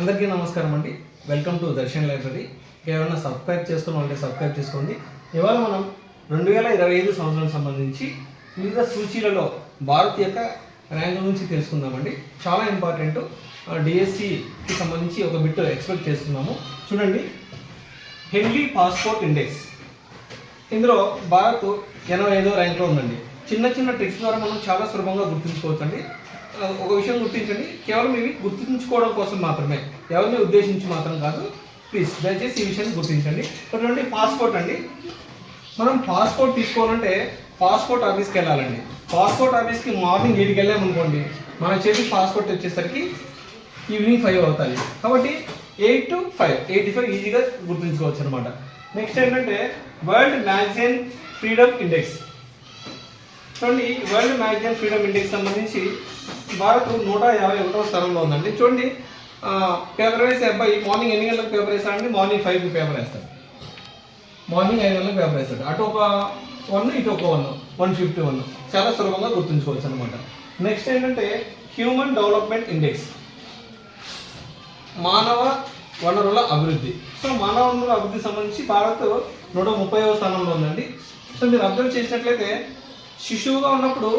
అందరికీ నమస్కారం అండి. వెల్కమ్ టు దర్శన్ లైబ్రరీ ఎవరైనా సబ్స్క్రైబ్ చేసుకుని అంటే సబ్స్క్రైబ్ చేసుకోండి. ఇవాళ మనం రెండు వేల ఇరవై ఐదు సంవత్సరం సంబంధించి వివిధ సూచీలలో భారత్ యొక్క ర్యాంక్ గురించి తెలుసుకుందామండి. చాలా ఇంపార్టెంట్ డిఎస్సికి సంబంధించి ఒక బిట్ ఎక్స్పెక్ట్ చేస్తున్నాము. చూడండి. హెన్లీ పాస్పోర్ట్ ఇండెక్స్ ఇందులో భారత్ ఎనభై ఐదో ర్యాంక్లో ఉందండి. చిన్న చిన్న ట్రిక్స్ ద్వారా మనం చాలా సులభంగా గుర్తుంచుకోవచ్చండి. ఒక విషయం గుర్తించండి. కేవలం ఇవి గుర్తుంచుకోవడం కోసం మాత్రమే. ఎవరిని ఉద్దేశించి మాత్రం కాదు. ప్లీజ్ దయచేసి ఈ విషయాన్ని గుర్తించండి. రెండు పాస్పోర్ట్ అండి. మనం పాస్పోర్ట్ తీసుకోవాలంటే పాస్పోర్ట్ ఆఫీస్కి వెళ్ళాలండి. పాస్పోర్ట్ ఆఫీస్కి మార్నింగ్ ఎయిట్కి వెళ్ళామనుకోండి మన చేతి పాస్పోర్ట్ వచ్చేసరికి ఈవినింగ్ ఫైవ్ అవుతాయి. కాబట్టి eight two five eighty five ఈజీగా గుర్తుంచుకోవచ్చు అనమాట నెక్స్ట్ ఏంటంటే వరల్డ్ మ్యాగజైన్ ఫ్రీడమ్ ఇండెక్స్ చూడండి వరల్డ్ మ్యాగజైన్ ఫ్రీడమ్ ఇండెక్స్ సంబంధించి భారత్ నూట యాభై ఒకటవ స్థానంలో ఉందండి. చూడండి పేపర్ వేసే అబ్బాయి మార్నింగ్ ఎన్ని గంటలకు పేపర్ వేస్తాడండి మార్నింగ్ ఫైవ్కి పేపర్ వేస్తాడు మార్నింగ్ ఐదు గంటలకు పేపర్ వేస్తాడు అటు ఒక వన్ ఇటు ఒక వన్ వన్ ఫిఫ్టీ వన్ చాలా సులభంగా గుర్తుంచుకోవచ్చు అనమాట నెక్స్ట్ ఏంటంటే హ్యూమన్ డెవలప్మెంట్ ఇండెక్స్ మానవ వనరుల అభివృద్ధి. సో మానవ వనరుల అభివృద్ధి సంబంధించి భారత్ నూట ముప్పైవ స్థానంలో ఉందండి. సో మీరు అబ్జర్వ్ చేసినట్లయితే శిశువుగా ఉన్నప్పుడు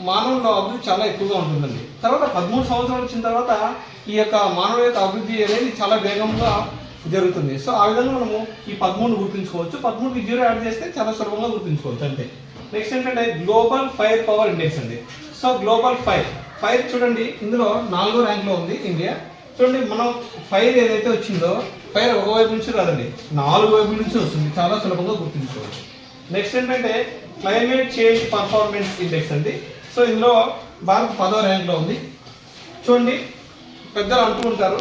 మానవుల అభివృద్ధి చాలా ఎక్కువగా ఉంటుందండి. తర్వాత పదమూడు సంవత్సరాలు వచ్చిన తర్వాత ఈ యొక్క మానవ యొక్క అభివృద్ధి అనేది చాలా వేగంగా జరుగుతుంది. సో ఆ విధంగా మనము ఈ పదమూడు గుర్తుంచుకోవచ్చు. పదమూడుకి జీరో యాడ్ చేస్తే చాలా సులభంగా గుర్తుంచుకోవచ్చు. అంతే. నెక్స్ట్ ఏంటంటే గ్లోబల్ ఫైర్ పవర్ ఇండెక్స్ అండి. So global fire. ఫైర్ చూడండి ఇందులో నాలుగో ర్యాంక్లో ఉంది ఇండియా. చూడండి మనం ఫైర్ ఏదైతే వచ్చిందో ఫైర్ ఒక వైపు నుంచి రాదండి. నాలుగు వైపు నుంచి వస్తుంది. చాలా సులభంగా గుర్తుంచుకోవచ్చు. నెక్స్ట్ ఏంటంటే క్లైమేట్ చేంజ్ పర్ఫార్మెన్స్ ఇండెక్స్ అండి. సో ఇందులో భారత్ పదో ర్యాంక్లో ఉంది. చూడండి పెద్దలు అంటూ ఉంటారు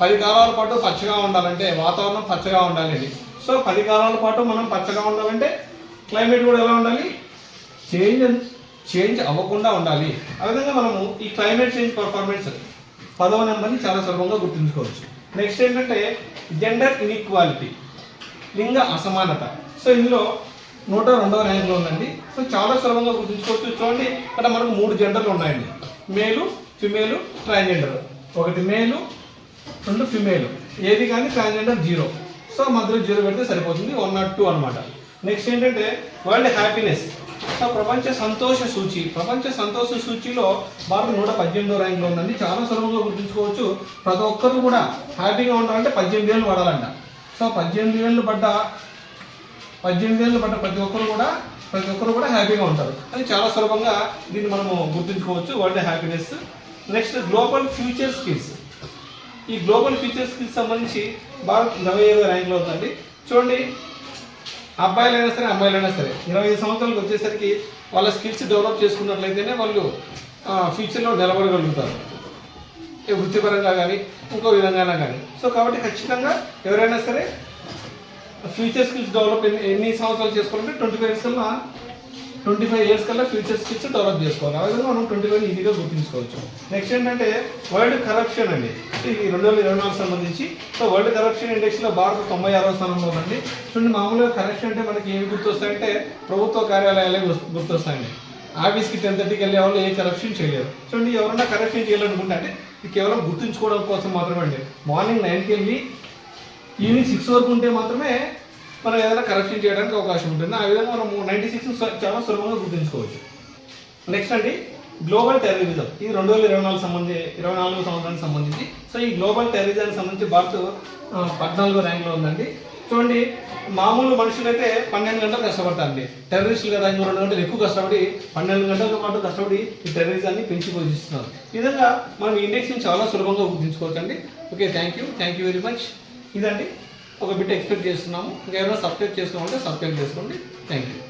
పది కాలాల పాటు పచ్చగా ఉండాలంటే వాతావరణం పచ్చగా ఉండాలి అని. సో పది కాలాల పాటు మనం పచ్చగా ఉండాలంటే క్లైమేట్ కూడా ఎలా ఉండాలి? చేంజ్ చేంజ్ అవ్వకుండా ఉండాలి. ఆ విధంగా మనము ఈ క్లైమేట్ చేంజ్ పర్ఫార్మెన్స్ పదవ నెంబర్ని చాలా సులభంగా గుర్తుంచుకోవచ్చు. నెక్స్ట్ ఏంటంటే జెండర్ ఇన్ఈక్వాలిటీ లింగ అసమానత. సో ఇందులో నూట రెండవ ర్యాంక్లో ఉందండి. సో చాలా సులభంగా గుర్తుంచుకోవచ్చు. చూడండి ఇక్కడ మనకు మూడు జెండర్లు ఉన్నాయండి. మేలు ఫిమేలు ట్రాన్స్జెండర్. ఒకటి మేలు రెండు ఫిమేల్. ఏది కానీ ట్రాన్స్జెండర్ జీరో. సో మధ్యలో జీరో పెడితే సరిపోతుంది. వన్ నాట్ టూ అనమాట నెక్స్ట్ ఏంటంటే వరల్డ్ హ్యాపీనెస్. సో ప్రపంచ సంతోష సూచి ప్రపంచ సంతోష సూచిలో భారత్ నూట పద్దెనిమిదో ర్యాంక్లో ఉందండి. చాలా సులభంగా గుర్తుంచుకోవచ్చు. ప్రతి ఒక్కరు కూడా హ్యాపీగా ఉండాలంటే పద్దెనిమిది ఏళ్ళు పడాలంట. సో పద్దెనిమిది ఏళ్ళు పడ్డ పద్దెనిమిది ఏళ్ళు పడ్డ ప్రతి ఒక్కరు కూడా ప్రతి ఒక్కరు కూడా హ్యాపీగా ఉంటారు. అది చాలా సులభంగా దీన్ని మనము గుర్తుంచుకోవచ్చు. World happiness next global future skills ఈ గ్లోబల్ ఫ్యూచర్ స్కిల్స్ సంబంధించి భారత్ ఇరవై ఐదు ర్యాంక్లో ఉందండి. చూడండి అబ్బాయిలైనా సరే అమ్మాయిలైనా సరే ఇరవై ఐదు సంవత్సరాలకు వచ్చేసరికి వాళ్ళ స్కిల్స్ డెవలప్ చేసుకున్నట్లయితేనే వాళ్ళు ఫ్యూచర్లో నిలబడగలుగుతారు. ఏ వృత్తిపరంగా కానీ ఇంకో విధంగా కానీ సో కాబట్టి ఖచ్చితంగా ఎవరైనా సరే ఫ్యూచర్ స్కిల్స్ డెవలప్ ఎన్ని సంవత్సరాలు చేసుకోవాలంటే ట్వంటీ ఫైవ్ ఇయర్స్ కల్లా ట్వంటీ ఫైవ్ ఇయర్స్ కల్లా ఫ్యూచర్ స్కిల్స్ డెవలప్ చేసుకోవాలి. ఆ విధంగా మనం ట్వంటీ ఫైవ్ ఈజీగా గుర్తుంచుకోవచ్చు. నెక్స్ట్ ఏంటంటే వరల్డ్ కరప్షన్ అండి. ఇది రెండు వేల ఇరవై నాలుగు సంబంధించి సో వరల్డ్ కరప్షన్ ఇండెక్స్లో భారత్ తొంభై ఆరో స్థానంలో ఉందండి. చూడండి మామూలుగా కరప్షన్ అంటే మనకి ఏమి గుర్తొస్తాయంటే ప్రభుత్వ కార్యాలయాలే గుర్తు- గుర్తొస్తాయండి. ఆఫీస్కి టెన్ థర్టీకి వెళ్ళే వాళ్ళు ఏ కరప్షన్ చేయలేరు. చూడండి ఎవరైనా కరప్షన్ చేయాలనుకుంటే అంటే కేవలం గుర్తుంచుకోవడం కోసం మాత్రమే అండి. మార్నింగ్ నైన్కి వెళ్ళి ఈవినింగ్ సిక్స్ వరకు ఉంటే మాత్రమే మనం ఏదైనా కరెక్షన్ చేయడానికి అవకాశం ఉంటుంది. ఆ విధంగా మనం నైంటీ సిక్స్ చాలా సులభంగా గుర్తుంచుకోవచ్చు. నెక్స్ట్ అండి గ్లోబల్ టెర్రరిజం ఇది రెండు వేల ఇరవై నాలుగు సంబంధి ఇరవై నాలుగు సంవత్సరానికి సంబంధించి. సో ఈ గ్లోబల్ టెర్రరిజానికి సంబంధించి భారత్ పద్నాలుగో ర్యాంక్లో ఉందండి. చూడండి మామూలు మనుషులైతే పన్నెండు గంటలు కష్టపడతారండి. టెర్రరిస్టులు కదా ఇంకో రెండు గంటలు ఎక్కువ కష్టపడి పన్నెండు గంటల పాటు కష్టపడి ఈ టెర్రరిజాన్ని పెంచి పోషిస్తున్నారు. ఈ విధంగా మనం ఇండెక్స్ని చాలా సులభంగా గుర్తుంచుకోవచ్చు అండి okay thank you thank you very much ఇదండి. ఒక బిట్ ఎక్స్పెక్ట్ చేస్తున్నాము. ఇంకా ఎవరైనా సబ్స్క్రైబ్ చేసుకోవాలంటే సబ్స్క్రైబ్ చేసుకోండి. Thank you